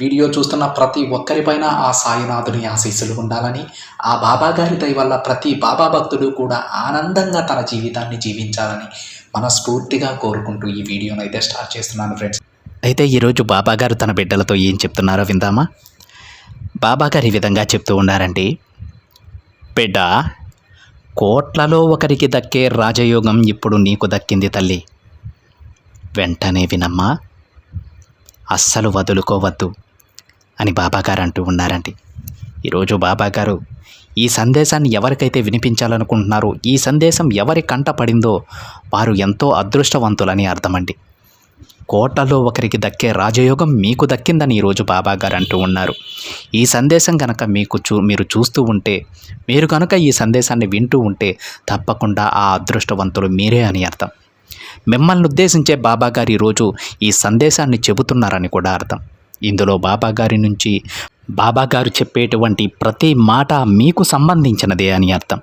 Video చూస్తున్న ప్రతి ఒక్కరిపైన ఆ సాయినాథుని ఆశీస్సులు ఉండాలని ఆ బాబా గారి దయ వల్ల ప్రతి బాబా భక్తుడు కూడా ఆనందంగా తన జీవితాన్ని జీవించాలని మనస్ఫూర్తిగా కోరుకుంటూ ఈ వీడియోను అయితే స్టార్ట్ చేస్తున్నాను ఫ్రెండ్స్. అయితే ఈరోజు బాబా గారు తన బిడ్డలతో ఏం చెప్తున్నారో విందామా? బాబా గారు ఈ విధంగా చెప్తూ ఉన్నారండి బిడ్డ కోట్లలో ఒకరికి దక్కే రాజయోగం ఇప్పుడు నీకు దక్కింది తల్లి. వెంటనే వినమ్మా. అస్సలు వదులుకోవద్దు. అని బాబాగారు అంటూ ఉన్నారండి. ఈరోజు బాబాగారు ఈ సందేశాన్ని ఎవరికైతే వినిపించాలనుకుంటున్నారో ఈ సందేశం ఎవరి కంట పడిందో వారు ఎంతో అదృష్టవంతులని అర్థమండి. కోటలో ఒకరికి దక్కే రాజయోగం మీకు దక్కిందని ఈరోజు బాబా గారు అంటూ ఉన్నారు. ఈ సందేశం కనుక మీకు చూ మీరు చూస్తూ ఉంటే మీరు కనుక ఈ సందేశాన్ని వింటూ ఉంటే తప్పకుండా ఆ అదృష్టవంతులు మీరే అని అర్థం. మిమ్మల్ని ఉద్దేశించే బాబా గారు ఈరోజు ఈ సందేశాన్ని చెబుతున్నారని కూడా అర్థం. ఇందులో బాబాగారి నుంచి బాబాగారు చెప్పేటువంటి ప్రతి మాట మీకు సంబంధించినదే అని అర్థం.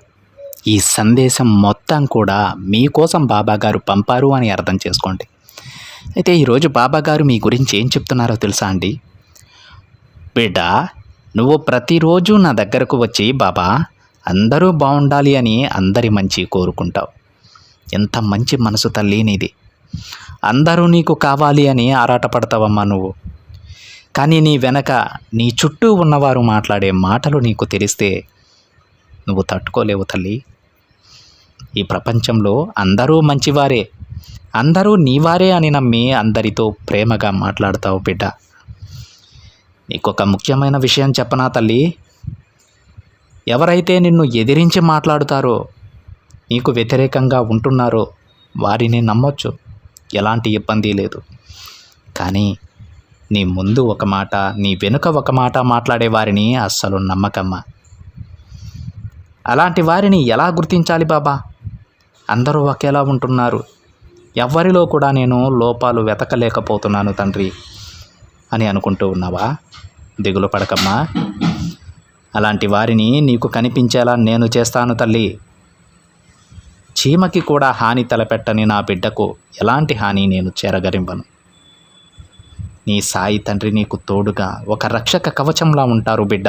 ఈ సందేశం మొత్తం కూడా మీకోసం బాబాగారు పంపారు అని అర్థం చేసుకోండి. అయితే ఈరోజు బాబాగారు మీ గురించి ఏం చెప్తున్నారో తెలుసా అండి? బిడ్డ నువ్వు ప్రతిరోజు నా దగ్గరకు వచ్చి బాబా అందరూ బాగుండాలి అని అందరి మంచి కోరుకుంటావు. ఎంత మంచి మనసు తల్లి నీది. అందరూ నీకు కావాలి అని ఆరాటపడతావమ్మా నువ్వు. కానీ నీ వెనక నీ చుట్టూ ఉన్నవారు మాట్లాడే మాటలు నీకు తెలిస్తే నువ్వు తట్టుకోలేవు తల్లి. ఈ ప్రపంచంలో అందరూ మంచివారే. అందరూ నీవారే అని నమ్మి అందరితో ప్రేమగా మాట్లాడతావు బిడ్డ. నీకొక ముఖ్యమైన విషయం చెప్పనా తల్లి? ఎవరైతే నిన్ను ఎదిరించి మాట్లాడుతారో నీకు వ్యతిరేకంగా ఉంటున్నారో వారిని నమ్మొచ్చు. ఎలాంటి ఇబ్బంది లేదు. కానీ నీ ముందు ఒక మాట నీ వెనుక ఒక మాట మాట్లాడే వారిని అస్సలు నమ్మకమ్మా. అలాంటి వారిని ఎలా గుర్తించాలి బాబా? అందరూ ఒకేలా ఉంటున్నారు. ఎవ్వరిలో కూడా నేను లోపాలు వెతకలేకపోతున్నాను తండ్రి అని అనుకుంటూ ఉన్నావా? దిగులు పడకమ్మా. అలాంటి వారిని నీకు కనిపించేలా నేను చేస్తాను తల్లి. చీమకి కూడా హాని తలపెట్టని నా బిడ్డకు ఎలాంటి హాని నేను చేరగరింపను నీ సాయి తండ్రి నీకు తోడుగా ఒక రక్షక కవచంలా ఉంటారు బిడ్డ.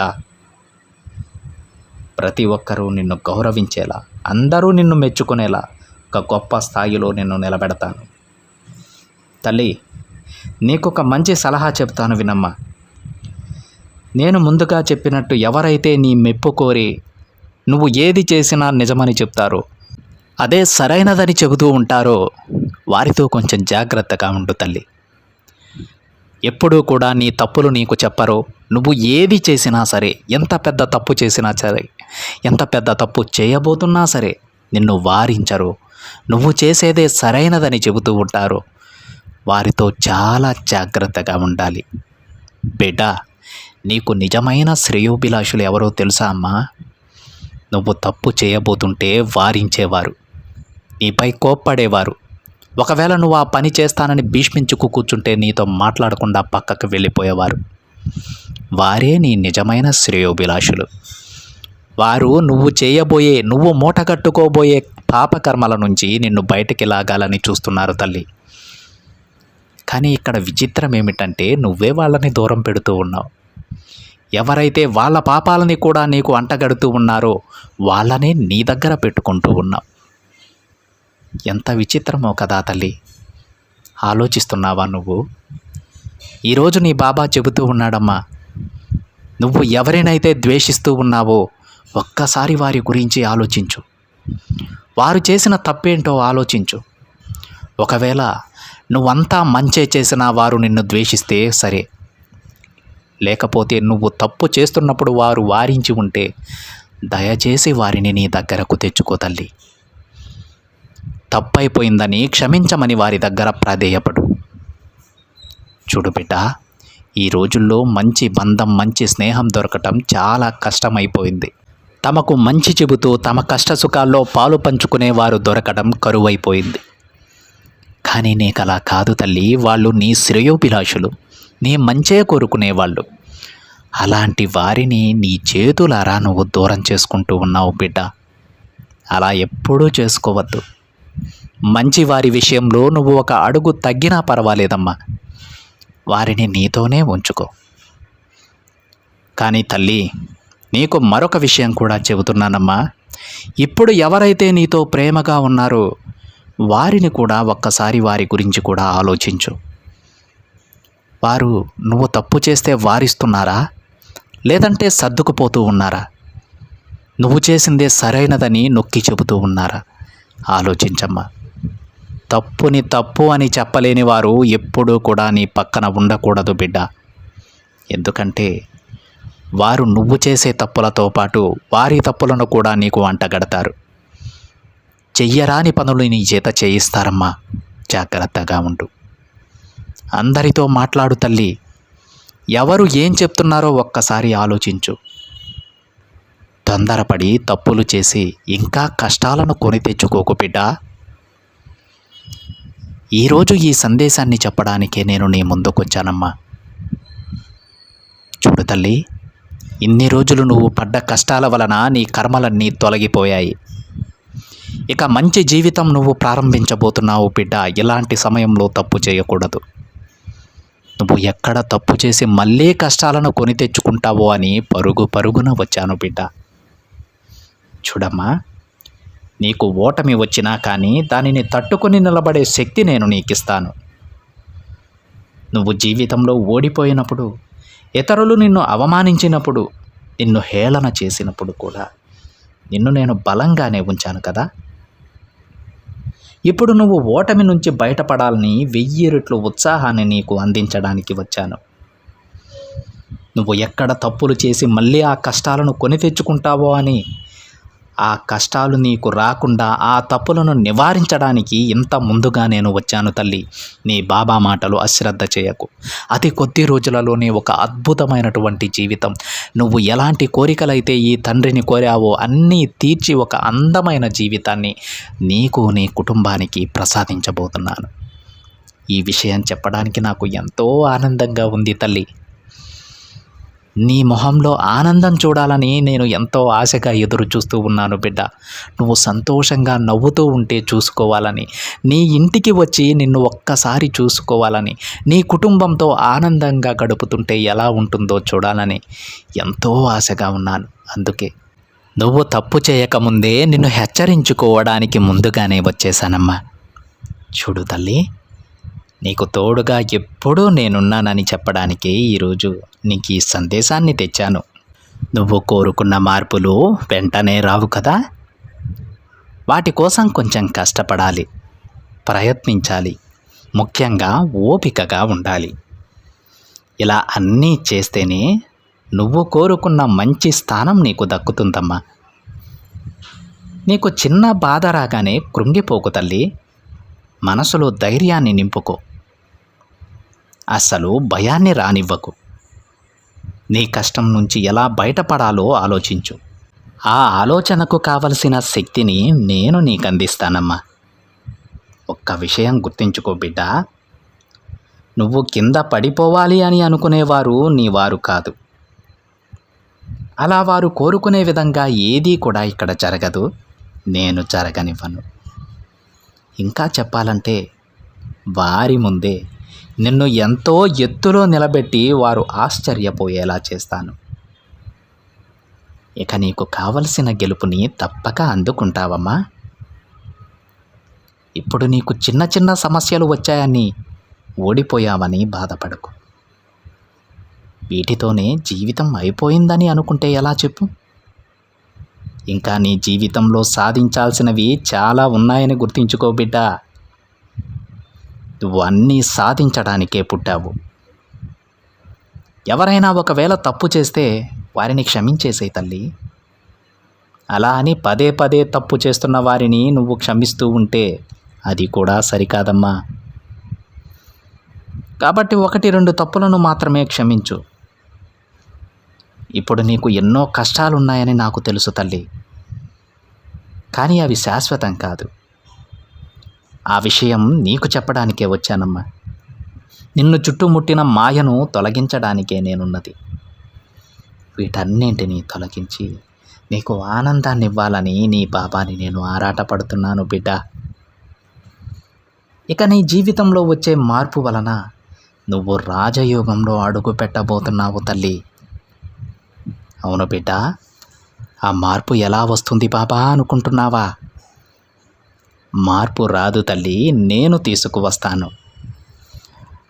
ప్రతి ఒక్కరూ నిన్ను గౌరవించేలా అందరూ నిన్ను మెచ్చుకునేలా ఒక గొప్ప స్థాయిలో నిన్ను నిలబెడతాను. తల్లి నీకు ఒక మంచి సలహా చెప్తాను వినమ్మా. నేను ముందుగా చెప్పినట్టు ఎవరైతే నీ మెప్పు కోరి నువ్వు ఏది చేసినా నిజమని చెప్తారో అదే సరైనదని చెబుతూ ఉంటారో వారితో కొంచెం జాగ్రత్తగా ఉండు తల్లి. ఎప్పుడూ కూడా నీ తప్పులు నీకు చెప్పరు. నువ్వు ఏది చేసినా సరే ఎంత పెద్ద తప్పు చేసినా సరే ఎంత పెద్ద తప్పు చేయబోతున్నా సరే నిన్ను వారించరు. నువ్వు చేసేదే సరైనదని చెబుతూ ఉంటారు. వారితో చాలా జాగ్రత్తగా ఉండాలి. బిడ్డ నీకు నిజమైన శ్రేయోభిలాషులు ఎవరో తెలుసా అమ్మా? నువ్వు తప్పు చేయబోతుంటే వారించేవారు. నీపై కోప్పడేవారు. ఒకవేళ నువ్వు ఆ పని చేస్తానని భీష్మించుకు కూర్చుంటే నీతో మాట్లాడకుండా పక్కకు వెళ్ళిపోయేవారు. వారే నీ నిజమైన శ్రేయోభిలాషులు. వారు నువ్వు చేయబోయే నువ్వు మూటగట్టుకోబోయే పాపకర్మల నుంచి నిన్ను బయటికి లాగాలని చూస్తున్నారు తల్లి. కానీ ఇక్కడ విచిత్రం ఏమిటంటే నువ్వే వాళ్ళని దూరం పెడుతూ ఉన్నావు. ఎవరైతే వాళ్ళ పాపాలని కూడా నీకు అంటగడుతూ ఉన్నారో వాళ్ళనే నీ దగ్గర పెట్టుకుంటూ ఉన్నావు. ఎంత విచిత్రమో కదా తల్లి. ఆలోచిస్తున్నావా నువ్వు? ఈరోజు నీ బాబా చెబుతూ ఉన్నాడమ్మా. నువ్వు ఎవరినైతే ద్వేషిస్తూ ఉన్నావో ఒక్కసారి వారి గురించి ఆలోచించు. వారు చేసిన తప్పేంటో ఆలోచించు. ఒకవేళ నువ్వంతా మంచే చేసినా వారు నిన్ను ద్వేషిస్తే సరే. లేకపోతే నువ్వు తప్పు చేస్తున్నప్పుడు వారు వారించి ఉంటే దయచేసి వారిని నీ దగ్గరకు తెచ్చుకో తల్లి. తప్పైపోయిందని క్షమించమని వారి దగ్గర ప్రాధేయపడు. చూడు బిడ్డ ఈ రోజుల్లో మంచి బంధం మంచి స్నేహం దొరకటం చాలా కష్టమైపోయింది. తమకు మంచి చెబుతూ తమ కష్టసుఖాల్లో పాలు పంచుకునే వారు దొరకడం కరువైపోయింది. కానీ నీకు అలా కాదు తల్లి వాళ్ళు నీ శ్రేయోభిలాషులు నీ మంచే కోరుకునేవాళ్ళు. అలాంటి వారిని నీ చేతులారా నువ్వు దూరం చేసుకుంటూ ఉన్నావు బిడ్డ. అలా ఎప్పుడూ చేసుకోవద్దు. మంచి వారి విషయంలో నువ్వు ఒక అడుగు తగ్గినా పర్వాలేదమ్మా. వారిని నీతోనే ఉంచుకో. కానీ తల్లి నీకు మరొక విషయం కూడా చెబుతున్నానమ్మా. ఇప్పుడు ఎవరైతే నీతో ప్రేమగా ఉన్నారో వారిని కూడా ఒక్కసారి వారి గురించి కూడా ఆలోచించు. వారు నువ్వు తప్పు చేస్తే వారిస్తున్నారా? లేదంటే సర్దుకుపోతూ ఉన్నారా? నువ్వు చేసిందే సరైనదని నొక్కి చెబుతూ ఉన్నారా? ఆలోచించమ్మా. తప్పుని తప్పు అని చెప్పలేని వారు ఎప్పుడూ కూడా నీ పక్కన ఉండకూడదు బిడ్డ. ఎందుకంటే వారు నువ్వు చేసే తప్పులతో పాటు వారి తప్పులను కూడా నీకు అంటగడతారు. చెయ్యరాని పనులు నీ చేత చేయిస్తారమ్మా. జాగ్రత్తగా ఉండు. అందరితో మాట్లాడు తల్లి. ఎవరు ఏం చెప్తున్నారో ఒక్కసారి ఆలోచించు. తొందరపడి తప్పులు చేసి ఇంకా కష్టాలను కొని తెచ్చుకోకు బిడ్డ. ఈరోజు ఈ సందేశాన్ని చెప్పడానికే నేను నీ ముందుకొచ్చానమ్మా. చూడు తల్లి ఇన్ని రోజులు నువ్వు పడ్డ కష్టాల వలన నీ కర్మలన్నీ తొలగిపోయాయి. ఇక మంచి జీవితం నువ్వు ప్రారంభించబోతున్నావు బిడ్డ ఇలాంటి సమయంలో తప్పు చేయకూడదు. నువ్వు ఎక్కడ తప్పు చేసి మళ్ళీ కష్టాలను కొని తెచ్చుకుంటావో అని పరుగు పరుగున వచ్చాను బిడ్డ. చూడమ్మా నీకు ఓటమి వచ్చినా కానీ దానిని తట్టుకుని నిలబడే శక్తి నేను నీకిస్తాను. నువ్వు జీవితంలో ఓడిపోయినప్పుడు ఇతరులు నిన్ను అవమానించినప్పుడు నిన్ను హేళన చేసినప్పుడు కూడా నిన్ను నేను బలంగానే ఉంచాను కదా. ఇప్పుడు నువ్వు ఓటమి నుంచి బయటపడాలని వెయ్యి రెట్లు ఉత్సాహాన్ని నీకు అందించడానికి వచ్చాను. నువ్వు ఎక్కడ తప్పులు చేసి మళ్ళీ ఆ కష్టాలను కొని తెచ్చుకుంటావో అని ఆ కష్టాలు నీకు రాకుండా ఆ తప్పులను నివారించడానికి ఇంత ముందుగా నేను వచ్చాను తల్లి. నీ బాబా మాటలు అశ్రద్ధ చేయకు. అతి కొద్ది రోజులలోనే ఒక అద్భుతమైనటువంటి జీవితం. నువ్వు ఎలాంటి కోరికలైతే ఈ తండ్రిని కోరావో అన్నీ తీర్చి ఒక అందమైన జీవితాన్ని నీకు నీ కుటుంబానికి ప్రసాదించబోతున్నాను. ఈ విషయం చెప్పడానికి నాకు ఎంతో ఆనందంగా ఉంది తల్లి. నీ మొహంలో ఆనందం చూడాలని నేను ఎంతో ఆశగా ఎదురు చూస్తూ ఉన్నాను బిడ్డ. నువ్వు సంతోషంగా నవ్వుతూ ఉంటే చూసుకోవాలని నీ ఇంటికి వచ్చి నిన్ను ఒక్కసారి చూసుకోవాలని నీ కుటుంబంతో ఆనందంగా గడుపుతుంటే ఎలా ఉంటుందో చూడాలని ఎంతో ఆశగా ఉన్నాను. అందుకే నువ్వు తప్పు చేయకముందే నిన్ను హెచ్చరించుకోవడానికి ముందుగానే వచ్చేసానమ్మా. చూడు తల్లి నీకు తోడుగా ఎప్పుడూ నేనున్నానని చెప్పడానికే ఈరోజు నీకు ఈ సందేశాన్ని తెచ్చాను. నువ్వు కోరుకున్న మార్పులు వెంటనే రావు కదా? వాటి కోసం కొంచెం కష్టపడాలి ప్రయత్నించాలి ముఖ్యంగా ఓపికగా ఉండాలి. ఇలా అన్నీ చేస్తేనే నువ్వు కోరుకున్న మంచి స్థానం నీకు దక్కుతుందమ్మా. నీకు చిన్న బాధ రాగానే కృంగిపోకు తల్లి. మనసులో ధైర్యాన్ని నింపుకో. అసలు భయాన్ని రానివ్వకు. నీ కష్టం నుంచి ఎలా బయటపడాలో ఆలోచించు. ఆ ఆలోచనకు కావలసిన శక్తిని నేను నీకు అందిస్తానమ్మా ఒక్క విషయం గుర్తుంచుకో బిడ్డ. నువ్వు కింద పడిపోవాలి అని అనుకునేవారు నీ వారు కాదు. అలా వారు కోరుకునే విధంగా ఏదీ కూడా ఇక్కడ జరగదు. నేను జరగనివ్వను. ఇంకా చెప్పాలంటే వారి ముందే నిన్ను ఎంతో ఎత్తులో నిలబెట్టి వారు ఆశ్చర్యపోయేలా చేస్తాను. ఇక నీకు కావలసిన గెలుపుని తప్పక అందుకుంటావమ్మా. ఇప్పుడు నీకు చిన్న చిన్న సమస్యలు వచ్చాయని ఓడిపోయావని బాధపడకు. వీటితోనే జీవితం అయిపోయిందని అనుకుంటే ఎలా చెప్పు? ఇంకా నీ జీవితంలో సాధించాల్సినవి చాలా ఉన్నాయని గుర్తుంచుకో బిడ్డ. నువ్వు అన్నీ సాధించడానికే పుట్టావు. ఎవరైనా ఒకవేళ తప్పు చేస్తే వారిని క్షమించేసే తల్లి. అలా అని పదే పదే తప్పు చేస్తున్న వారిని నువ్వు క్షమిస్తూ ఉంటే అది కూడా సరికాదమ్మా. కాబట్టి ఒకటి రెండు తప్పులను మాత్రమే క్షమించు. ఇప్పుడు నీకు ఎన్నో కష్టాలున్నాయని నాకు తెలుసు తల్లి. కానీ అవి శాశ్వతం కాదు. ఆ విషయం నీకు చెప్పడానికే వచ్చానమ్మా. నిన్ను చుట్టుముట్టిన మాయను తొలగించడానికే నేనున్నది. వీటన్నింటినీ తొలగించి నీకు ఆనందాన్ని ఇవ్వాలని నీ బాబాని నేను ఆరాటపడుతున్నాను బిడ్డ. ఇక నీ జీవితంలో వచ్చే మార్పు వలన నువ్వు రాజయోగంలో అడుగు పెట్టబోతున్నావు తల్లి. అవును బిడ్డ ఆ మార్పు ఎలా వస్తుంది బాబా అనుకుంటున్నావా? మార్పు రాదు తల్లి నేను తీసుకువస్తాను.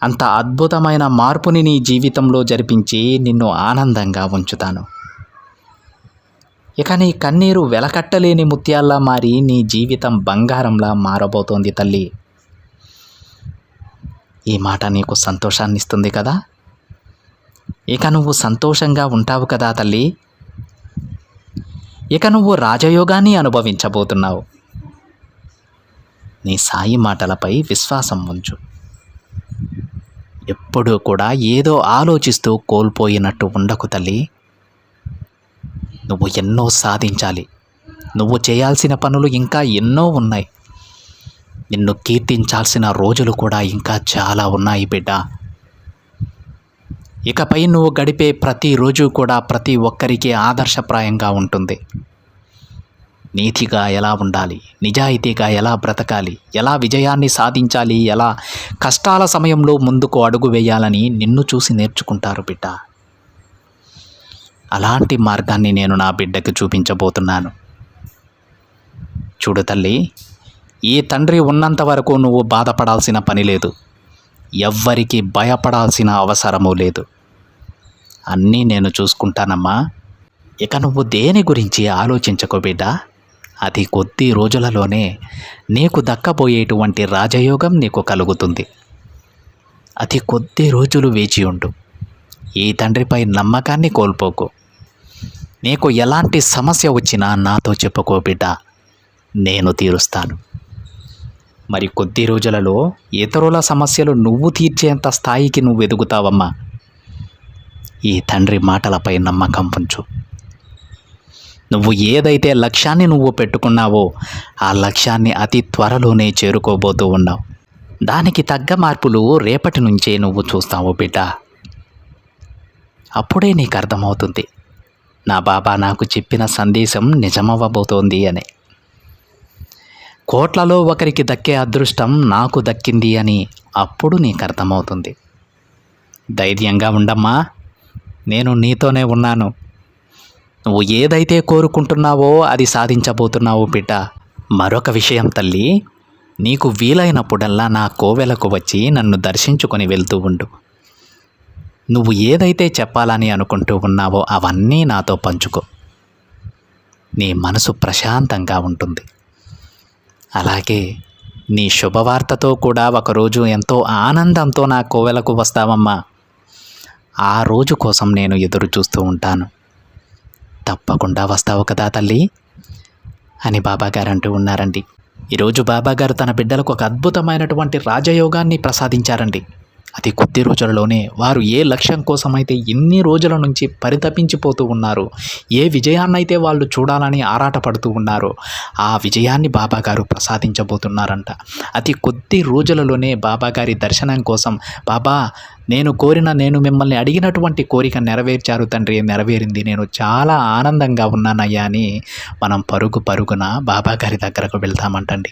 అంత అద్భుతమైన మార్పుని నీ జీవితంలో జరిపించి నిన్ను ఆనందంగా ఉంచుతాను. ఇక నీ కన్నీరు వెలకట్టలేని ముత్యాల్లా మారి నీ జీవితం బంగారంలా మారబోతోంది తల్లి. ఈ మాట నీకు సంతోషాన్ని ఇస్తుంది కదా? ఇక నువ్వు సంతోషంగా ఉంటావు కదా తల్లి? ఇక నువ్వు రాజయోగాన్ని అనుభవించబోతున్నావు. నీ సాయి మాటలపై విశ్వాసం ఉంచు. ఎప్పుడూ కూడా ఏదో ఆలోచిస్తూ కోల్పోయినట్టు ఉండకు తల్లి. నువ్వు ఎన్నో సాధించాలి. నువ్వు చేయాల్సిన పనులు ఇంకా ఎన్నో ఉన్నాయి. నిన్ను కీర్తించాల్సిన రోజులు కూడా ఇంకా చాలా ఉన్నాయి బిడ్డ. ఇకపై నువ్వు గడిపే ప్రతిరోజు కూడా ప్రతి ఒక్కరికి ఆదర్శప్రాయంగా ఉంటుంది. నీతిగా ఎలా ఉండాలి? నిజాయితీగా ఎలా బ్రతకాలి? ఎలా విజయాన్ని సాధించాలి? ఎలా కష్టాల సమయంలో ముందుకు అడుగు వేయాలని నిన్ను చూసి నేర్చుకుంటారు బిడ్డ. అలాంటి మార్గాన్ని నేను నా బిడ్డకు చూపించబోతున్నాను. చూడు తల్లి ఈ తండ్రి ఉన్నంత వరకు నువ్వు బాధపడాల్సిన పని లేదు. ఎవ్వరికి భయపడాల్సిన అవసరము లేదు. అన్నీ నేను చూసుకుంటానమ్మా. ఇక నువ్వు దేని గురించి ఆలోచించకో బిడ్డా? అది కొద్ది రోజులలోనే నీకు దక్కబోయేటువంటి రాజయోగం నీకు కలుగుతుంది. అతి కొద్ది రోజులు వేచి ఉండు. ఈ తండ్రిపై నమ్మకాన్ని కోల్పోకు. నీకు ఎలాంటి సమస్య వచ్చినా నాతో చెప్పుకో బిడ్డ. నేను తీరుస్తాను. మరి కొద్ది రోజులలో ఇతరుల సమస్యలు నువ్వు తీర్చేంత స్థాయికి నువ్వు ఎదుగుతావమ్మా ఈ తండ్రి మాటలపై నమ్మకం ఉంచు. నువ్వు ఏదైతే లక్ష్యాన్ని నువ్వు పెట్టుకున్నావో ఆ లక్ష్యాన్ని అతి త్వరలోనే చేరుకోబోతూ ఉన్నావు. దానికి తగ్గ మార్పులు రేపటి నుంచే నువ్వు చూస్తావు బిడ్డ. అప్పుడే నీకు అర్థమవుతుంది. నా బాబా నాకు చెప్పిన సందేశం నిజమవ్వబోతోంది అని. కోట్లలో ఒకరికి దక్కే అదృష్టం నాకు దక్కింది అని అప్పుడు నీకు అర్థమవుతుంది. ధైర్యంగా ఉండమ్మా. నేను నీతోనే ఉన్నాను. నువ్వు ఏదైతే కోరుకుంటున్నావో అది సాధించబోతున్నావు బిడ్డ. మరొక విషయం తల్లి నీకు వీలైనప్పుడల్లా నా కోవెలకు వచ్చి నన్ను దర్శించుకొని వెళ్తూ ఉండు. నువ్వు ఏదైతే చెప్పాలని అనుకుంటూ ఉన్నావో అవన్నీ నాతో పంచుకో. నీ మనసు ప్రశాంతంగా ఉంటుంది. అలాగే నీ శుభవార్తతో కూడా ఒకరోజు ఎంతో ఆనందంతో నా కోవెలకు వస్తావమ్మా. ఆ రోజు కోసం నేను ఎదురు చూస్తూ ఉంటాను. తప్పకుండా వస్తావు కదా తల్లి? అని బాబాగారు అంటూ ఉన్నారండి. ఈరోజు బాబాగారు తన బిడ్డలకు ఒక అద్భుతమైనటువంటి రాజయోగాన్ని ప్రసాదించారండి. అతి కొద్ది రోజులలోనే వారు ఏ లక్ష్యం కోసమైతే ఎన్ని రోజుల నుంచి పరితపించిపోతూ ఉన్నారు ఏ విజయాన్నైతే వాళ్ళు చూడాలని ఆరాటపడుతూ ఉన్నారో ఆ విజయాన్ని బాబాగారు ప్రసాదించబోతున్నారంట. అతి కొద్ది రోజులలోనే బాబాగారి దర్శనం కోసం బాబా నేను కోరిన నేను మిమ్మల్ని అడిగినటువంటి కోరిక నెరవేర్చారు తండ్రి నెరవేరింది. నేను చాలా ఆనందంగా ఉన్నానయ్యా అని మనం పరుగు పరుగున బాబాగారి దగ్గరకు వెళ్తామంటండి.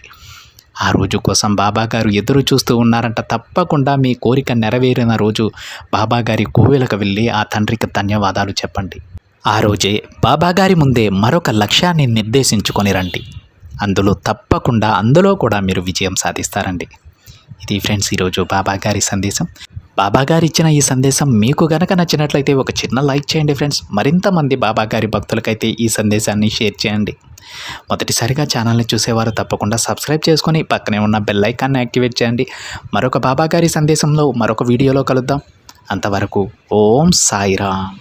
ఆ రోజు కోసం బాబాగారు ఎదురు చూస్తూ ఉన్నారంట. తప్పకుండా మీ కోరిక నెరవేరిన రోజు బాబాగారి కోవెలకు వెళ్ళి ఆ తండ్రికి ధన్యవాదాలు చెప్పండి. ఆ రోజే బాబాగారి ముందే మరొక లక్ష్యాన్ని నిర్దేశించుకొని రండి. అందులో తప్పకుండా అందులో కూడా మీరు విజయం సాధిస్తారండి. ఇది ఫ్రెండ్స్ ఈరోజు బాబాగారి సందేశం. బాబాగారు ఇచ్చిన ఈ సందేశం మీకు గనక నచ్చినట్లయితే ఒక చిన్న లైక్ చేయండి ఫ్రెండ్స్. మరింత మంది బాబాగారి భక్తులకైతే ఈ సందేశాన్ని షేర్ చేయండి. మొదటిసారిగా ఛానల్ని చూసేవారు తప్పకుండా సబ్స్క్రైబ్ చేసుకొని పక్కనే ఉన్న బెల్ ఐకాన్ని యాక్టివేట్ చేయండి. మరొక బాబాగారి సందేశంలో మరొక వీడియోలో కలుద్దాం. అంతవరకు ఓం సాయిరామ్.